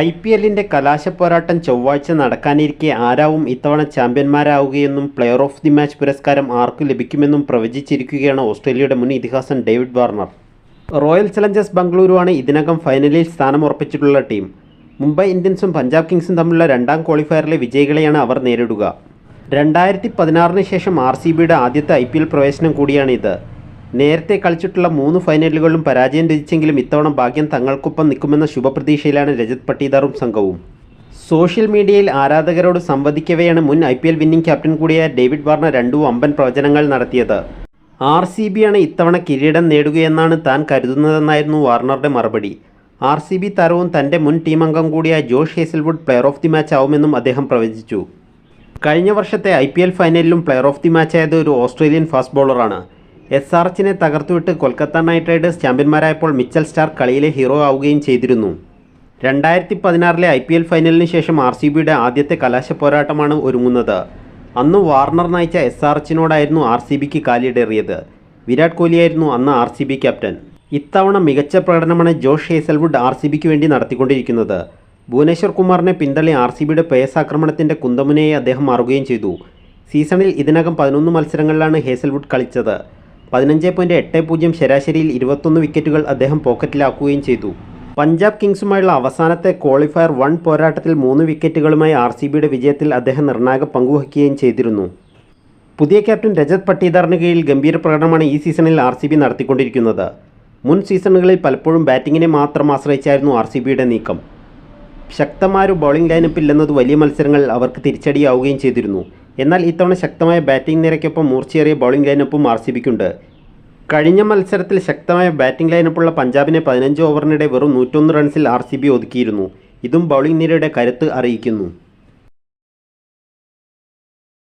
I P എല്ലിന്റെ കലാശപ്പോരാട്ടം ചൊവ്വാഴ്ച നടക്കാനിരിക്കെ ആരാവും ഇത്തവണ ചാമ്പ്യന്മാരാവുകയെന്നും പ്ലെയർ ഓഫ് ദി മാച്ച് പുരസ്കാരം ആർക്ക് ലഭിക്കുമെന്നും പ്രവചിച്ചിരിക്കുകയാണ് ഓസ്ട്രേലിയയുടെ മുൻ ഇതിഹാസൻ ഡേവിഡ് വാർണർ. റോയൽ ചലഞ്ചേഴ്സ് ബംഗളൂരുവാണ് ഇതിനകം ഫൈനലിൽ സ്ഥാനം ഉറപ്പിച്ചിട്ടുള്ള ടീം. മുംബൈ ഇന്ത്യൻസും പഞ്ചാബ് കിങ്സും തമ്മിലുള്ള രണ്ടാം ക്വാളിഫയറിലെ വിജയികളെയാണ് അവർ നേരിടുക. രണ്ടായിരത്തി പതിനാറിന് ശേഷം ആർ സി ബിയുടെ ആദ്യത്തെ ഐ പി എൽ പ്രവേശനം കൂടിയാണിത്. നേരത്തെ കളിച്ചിട്ടുള്ള മൂന്ന് ഫൈനലുകളിലും പരാജയം രചിച്ചെങ്കിലും ഇത്തവണ ഭാഗ്യം തങ്ങൾക്കൊപ്പം നിൽക്കുമെന്ന ശുഭപ്രതീക്ഷയിലാണ് രജത് പട്ടീദാറും സംഘവും. സോഷ്യൽ മീഡിയയിൽ ആരാധകരോട് സംവദിക്കവെയാണ് മുൻ I P L winning captain കൂടിയായ ഡേവിഡ് വാർണർ രണ്ടു അമ്പൻ പ്രവചനങ്ങൾ നടത്തിയത്. ആർ സി ബിയാണ് ഇത്തവണ കിരീടം നേടുകയെന്നാണ് താൻ കരുതുന്നതെന്നായിരുന്നു വാർണറുടെ മറുപടി. ആർ സി ബി താരവും തന്റെ മുൻ ടീം അംഗം കൂടിയായ Josh Hazlewood player of the match ആവുമെന്നും അദ്ദേഹം പ്രവചിച്ചു. കഴിഞ്ഞ വർഷത്തെ ഐ ഫൈനലിലും പ്ലെയർ ഓഫ് ദി മാച്ചായത് ഒരു ഓസ്ട്രേലിയൻ ഫാസ്റ്റ് ബോളറാണ്. എസ് ആർ എച്ചിനെ തകർത്തുവിട്ട് കൊൽക്കത്ത നൈറ്റ് റൈഡേഴ്സ് ചാമ്പ്യന്മാരായപ്പോൾ മിച്ചൽ സ്റ്റാർ കളിയിലെ ഹീറോ ആവുകയും ചെയ്തിരുന്നു. രണ്ടായിരത്തി പതിനാറിലെ ഐ പി എൽ ഫൈനലിന് ശേഷം ആർ സി ബിയുടെ ആദ്യത്തെ കലാശ പോരാട്ടമാണ് ഒരുങ്ങുന്നത്. അന്ന് വാർണർ നയിച്ച എസ് ആർ എച്ചിനോടായിരുന്നു ആർ സി ബിക്ക് കാലിടേറിയത്. വിരാട് കോഹ്ലിയായിരുന്നു അന്ന് ആർ സി ബി ക്യാപ്റ്റൻ. ഇത്തവണ മികച്ച പ്രകടനമാണ് ജോഷ് ഹേസൽവുഡ് ആർ സി ബിക്ക് വേണ്ടി നടത്തിക്കൊണ്ടിരിക്കുന്നത്. ഭുവനേശ്വർ കുമാറിനെ പിന്തള്ളി ആർ സി ബിയുടെ പേസ് ആക്രമണത്തിന്റെ കുന്തമുനയെ അദ്ദേഹം മാറുകയും ചെയ്തു. സീസണിൽ ഇതിനകം പതിനൊന്ന് മത്സരങ്ങളിലാണ് ഹേസൽവുഡ് കളിച്ചത്. പതിനഞ്ച് പോയിന്റ് എട്ട് പൂജ്യം ശരാശരിയിൽ ഇരുപത്തൊന്ന് വിക്കറ്റുകൾ അദ്ദേഹം പോക്കറ്റിലാക്കുകയും ചെയ്തു. പഞ്ചാബ് കിങ്സുമായുള്ള അവസാനത്തെ ക്വാളിഫയർ വൺ പോരാട്ടത്തിൽ മൂന്ന് വിക്കറ്റുകളുമായി ആർ സി ബിയുടെ വിജയത്തിൽ അദ്ദേഹം നിർണായക പങ്കുവഹിക്കുകയും ചെയ്തിരുന്നു. പുതിയ ക്യാപ്റ്റൻ രജത് പട്ടീദാറിന് കീഴിൽ ഗംഭീര പ്രകടനമാണ് ഈ സീസണിൽ ആർ സി ബി നടത്തിക്കൊണ്ടിരിക്കുന്നത്. മുൻ സീസണുകളിൽ പലപ്പോഴും ബാറ്റിങ്ങിനെ മാത്രം ആശ്രയിച്ചായിരുന്നു ആർ സി ബിയുടെ നീക്കം. ശക്തമായൊരു ബൗളിംഗ് ലൈനപ്പ് ഇല്ലെന്നത് വലിയ മത്സരങ്ങളിൽ അവർക്ക് തിരിച്ചടിയാവുകയും ചെയ്തിരുന്നു. എന്നാൽ ഇത്തവണ ശക്തമായ ബാറ്റിംഗ് നിരക്കൊപ്പം മൂർച്ചയേറിയ ബൗളിംഗ് ലൈനപ്പും ആർ സി ബിക്കുണ്ട് കഴിഞ്ഞ മത്സരത്തിൽ ശക്തമായ ബാറ്റിംഗ് ലൈനപ്പുള്ള പഞ്ചാബിനെ പതിനഞ്ച് ഓവറിനിടെ വെറും നൂറ്റൊന്ന് റൺസിൽ ആർ സി ബി ഒതുക്കിയിരുന്നു. ഇതും ബൗളിംഗ് നിരയുടെ കരുത്ത് അറിയിക്കുന്നു.